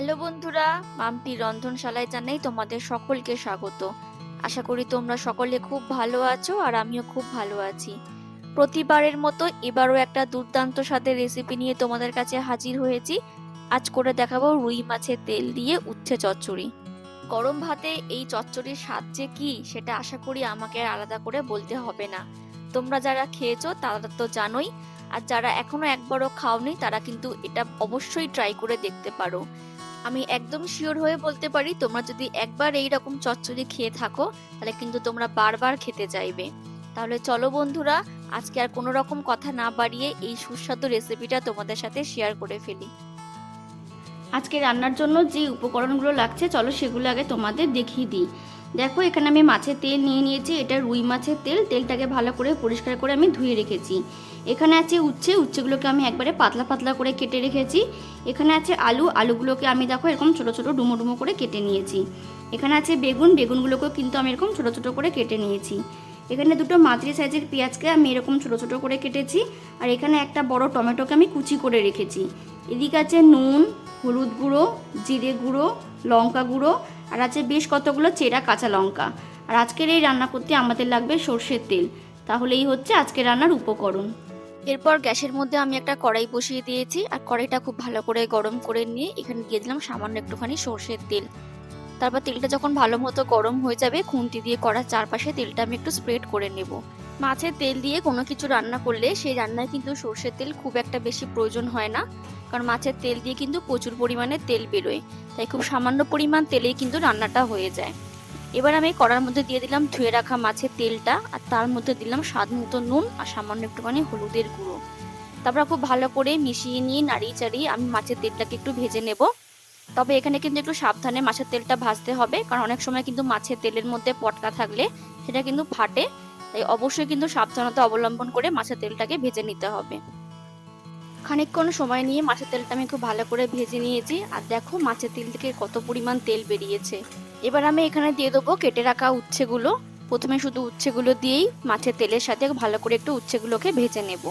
Hello বন্ধুরা, মাম্পি রন্ধনশালায় জানাই তোমাদের সকলকে স্বাগত। আশা করি তোমরা সকলে খুব ভালো আছো আর আমিও খুব ভালো আছি। প্রতিবারের মতো এবারও একটা দুর্দান্ত স্বাদের রেসিপি নিয়ে তোমাদের কাছে হাজির হয়েছি। আজ করে দেখাবো রুই মাছের তেল দিয়ে উচ্ছে চচ্চড়ি। গরম ভাতে এই চচ্চড়ির স্বাদ যে কি, সেটা আশা করি আমাকে আলাদা করে বলতে হবে না। তোমরা যারা খেয়েছো, তারা তো জানোই। আর যারা এখনও একবারও খাওনি, তারা কিন্তু এটা অবশ্যই ট্রাই করে দেখতে পারো। আমি একদম শিওর হয়ে বলতে পারি, তোমরা যদি একবার এই রকম চচ্চড়ি খেয়ে থাকো, তাহলে কিন্তু তোমরা বারবার খেতে চাইবে। তাহলে চলো বন্ধুরা, আজকে আর কোনো রকম কথা না বাড়িয়ে এই সুস্বাদু রেসিপিটা তোমাদের সাথে শেয়ার করে ফেলি। আজকে রান্নার জন্য যে উপকরণগুলো লাগছে, চলো সেগুলো আগে তোমাদের দেখিয়ে দিই। দেখো, এখানে আমি মাছের তেল নিয়ে নিয়েছি, এটা রুই মাছের তেল, তেলটাকে ভালো করে পরিষ্কার করে আমি ধুয়ে রেখেছি। এখানে আছে উচ্ছে, উচ্ছেগুলোকে আমি একবারে পাতলা পাতলা করে কেটে রেখেছি। এখানে আছে আলু, আলুগুলোকে আমি দেখো এরকম ছোটো ছোটো ডুমো ডুমো করে কেটে নিয়েছি। এখানে আছে বেগুন, বেগুনগুলোকেও কিন্তু আমি এরকম ছোটো ছোটো করে কেটে নিয়েছি। এখানে দুটো মাঝারি সাইজের পেঁয়াজকে আমি এরকম ছোটো ছোটো করে কেটেছি। আর এখানে একটা বড় টমেটোকে আমি কুচি করে রেখেছি। এদিকে আছে নুন হলুদ গুঁড়ো, জিরে গুঁড়ো, লঙ্কা গুঁড়ো, আর আছে বেশ কতগুলো চেরা কাঁচা লঙ্কা। আর আজকের এই রান্না করতে আমাদের লাগবে সর্ষের তেল। তাহলেই হচ্ছে আজকে রান্নার উপকরণ। এরপর গ্যাসের মধ্যে আমি একটা কড়াই বসিয়ে দিয়েছি, আর কড়াইটা খুব ভালো করে গরম করে নিয়ে এখানে দিয়ে দিলাম সামান্য একটুখানি সর্ষের তেল। তারপর তেলটা যখন ভালো মতো গরম হয়ে যাবে, খুন্তি দিয়ে কড়ার চারপাশে তেলটা আমি একটু স্প্রেড করে নেব। মাছের তেল দিয়ে কোনো কিছু রান্না করলে সেই রান্নায় কিন্তু সর্ষের তেল খুব একটা বেশি প্রয়োজন হয় না। কারণ মাছের তেল দিয়ে কিন্তু প্রচুর পরিমাণে তেল বেরোয়। তাই খুব সামান্য পরিমাণ তেলেই কিন্তু রান্নাটা হয়ে যায়। এবার আমি কড়ার মধ্যে দিয়ে দিলাম ধুয়ে রাখা মাছের তেলটা আর তার মধ্যে দিলাম স্বাদ মতো নুন আর সামান্য একটুখানি হলুদের গুঁড়ো। তারপর খুব ভালো করে মিশিয়ে নিয়ে নাড়িয়ে চাড়িয়ে আমি মাছের তেলটাকে একটু ভেজে নেব। তবে এখানে কিন্তু একটু সাবধানে মাছের তেলটা ভাজতে হবে। কারণ অনেক সময় কিন্তু মাছের তেলের মধ্যে পটকা থাকলে সেটা কিন্তু ফাটে। তাই অবশ্যই কিন্তু সাবধানতা অবলম্বন করে মাছের তেলটাকে ভেজে নিতে হবে। খানিকক্ষণ সময় নিয়ে মাছের তেলটা আমি খুব ভালো করে ভেজে নিয়েছি। আর দেখো মাছের তেল থেকে কত পরিমাণ তেল বেরিয়েছে। এবার আমি এখানে দিয়ে দেবো কেটে রাখা উচ্ছেগুলো। প্রথমে শুধু উচ্ছেগুলো দিয়েই মাছের তেলের সাথে ভালো করে একটু উচ্ছেগুলোকে ভেজে নেব।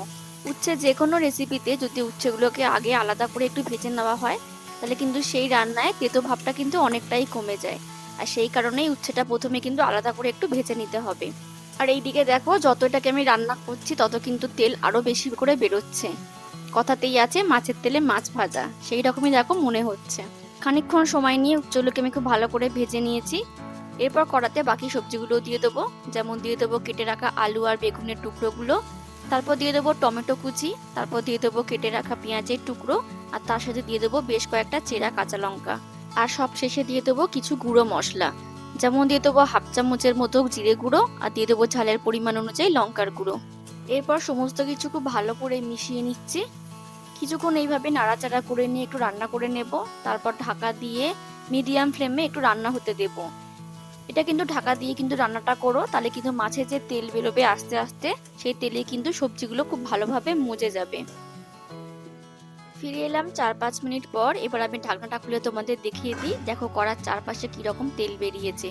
উচ্ছে যে কোনো রেসিপিতে যদি উচ্ছেগুলোকে আগে আলাদা করে একটু ভেজে নেওয়া হয়, তাহলে কিন্তু সেই রান্নায় তেতো ভাবটা কিন্তু অনেকটাই কমে যায়। আর সেই কারণেই উচ্ছেটা প্রথমে কিন্তু আলাদা করে একটু ভেজে নিতে হবে। আর এইদিকে দেখো, যত এটাকে আমি রান্না করছি, তত কিন্তু তেল আরও বেশি করে বেরোচ্ছে। কথাতেই আছে, মাছের তেলে মাছ ভাজা। সেই রকমই দেখো, মনে হচ্ছে। খানিকক্ষণ সময় নিয়ে উচ্চগুলোকে আমি খুব ভালো করে ভেজে নিয়েছি। এরপর কড়াতে বাকি সবজিগুলো দিয়ে দেবো। যেমন দিয়ে দেবো কেটে রাখা আলু আর বেগুনের টুকরোগুলো। তারপর দিয়ে দেবো টমেটো কুচি। তারপর দিয়ে দেবো কেটে রাখা পেঁয়াজের টুকরো। আর তার সাথে দিয়ে দেবো বেশ কয়েকটা চেরা কাঁচা লঙ্কা। আর সব শেষে দিয়ে দেবো কিছু গুঁড়ো মশলা। যেমন দিয়ে দেবো হাফ চামচের মতো জিরে গুঁড়ো আর দিয়ে দেবো ঝালের পরিমাণ অনুযায়ী লঙ্কার গুঁড়ো। এরপর সমস্ত কিছু খুব ভালো করে মিশিয়ে নিচ্ছি। কিছুক্ষণ এইভাবে নাড়াচাড়া করে নিয়ে একটু রান্না করে নেব। তারপর ঢাকা দিয়ে মিডিয়াম ফ্লেমে একটু রান্না হতে দেব। এটা কিন্তু ঢাকা দিয়ে কিন্তু রান্নাটা করো, তাহলে কিন্তু মাছের যে তেল বেরোবে আস্তে আস্তে, সেই তেলে কিন্তু সবজিগুলো খুব ভালোভাবে মজে যাবে। ফিরে এলাম চার পাঁচ মিনিট পর। এবার আমি ঢাকনাটা খুলে তোমাদের দেখিয়ে দিই। দেখো কড়ার চারপাশে কীরকম তেল বেরিয়েছে।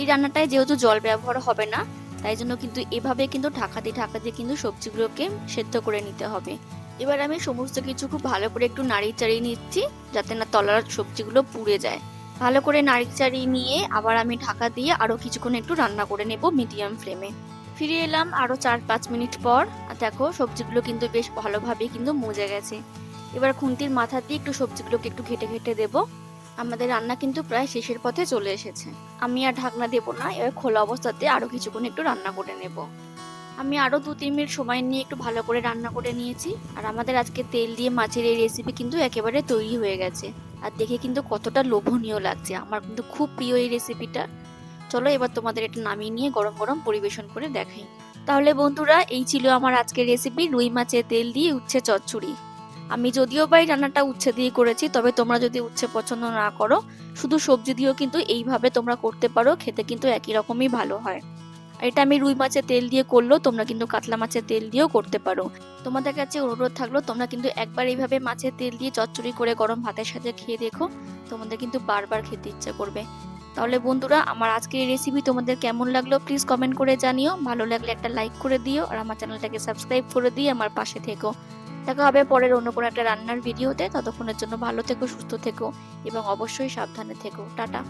এই রান্নাটায় যেহেতু জল ব্যবহার হবে না, তাই জন্য কিন্তু এভাবে কিন্তু ঢাকা দিয়ে ঢাকা দিয়ে কিন্তু সবজিগুলোকে সেদ্ধ করে নিতে হবে। এবার আমি সমস্ত কিছু খুব ভালো করে একটু নাড়িয়ে চাড়িয়ে নিচ্ছি, যাতে না তলার সবজিগুলো পুড়ে যায়। ভালো করে নাড়িয়ে চাড়িয়ে নিয়ে আবার আমি ঢাকা দিয়ে আরও কিছুক্ষণ একটু রান্না করে নেব মিডিয়াম ফ্লেমে। ফিরে এলাম আরও চার পাঁচ মিনিট পর। দেখো সবজিগুলো কিন্তু বেশ ভালোভাবে কিন্তু মজে গেছে। এবার খুন্তির মাথা দিয়ে একটু সবজিগুলোকে একটু ঘেটে ঘেটে দেবো। আমাদের রান্না কিন্তু প্রায় শেষের পথে চলে এসেছে। আমি আর ঢাকনা দেবো না, এবার খোলা অবস্থাতে আরও কিছুক্ষণ একটু রান্না করে নেব। আমি আরও দু তিন মিনিট সময় নিয়ে একটু ভালো করে রান্না করে নিয়েছি। আর আমাদের আজকে তেল দিয়ে মাছের এই রেসিপি কিন্তু একেবারে তৈরি হয়ে গেছে। আর দেখে কিন্তু কতটা লোভনীয় লাগছে। আমার কিন্তু খুব প্রিয় এই রেসিপিটা চলো এবার তোমাদের এটা নামিয়ে নিয়ে গরম গরম পরিবেশন করে দেখাই। তাহলে বন্ধুরা, এই ছিল আমার আজকের রেসিপি রুই মাছের তেল দিয়ে উচ্ছে চচ্চড়ি। আমি যদিও বা এই রান্নাটা উচ্ছে দিয়ে করেছি, তবে তোমরা যদি উচ্ছে পছন্দ না করো, শুধু সবজি দিয়েও কিন্তু এইভাবে তোমরা করতে পারো, খেতে কিন্তু একই রকমই ভালো হয়। এটা আমি রুই মাছের তেল দিয়ে করলেও তোমরা কিন্তু কাতলা মাছের তেল দিয়েও করতে পারো। তোমাদের কাছে অনুরোধ থাকল, তোমরা কিন্তু একবার এইভাবে মাছের তেল দিয়ে চচ্চড়ি করে গরম ভাতের সাথে খেয়ে দেখো, তোমাদের কিন্তু বারবার খেতে ইচ্ছা করবে। তাহলে বন্ধুরা, আমার আজকের এই রেসিপি তোমাদের কেমন লাগল প্লিজ কমেন্ট করে জানিও, ভালো লাগলে একটা লাইক করে দিও, আর আমার চ্যানেলটাকে সাবস্ক্রাইব করে দিয়ে আমার পাশে থেকো। দেখা হবে পরের অন্য কোনো একটা রান্নার ভিডিওতে। ততক্ষণের জন্য ভালো থেকো, সুস্থ থেকো এবং অবশ্যই সাবধানে থেকো। টাটা।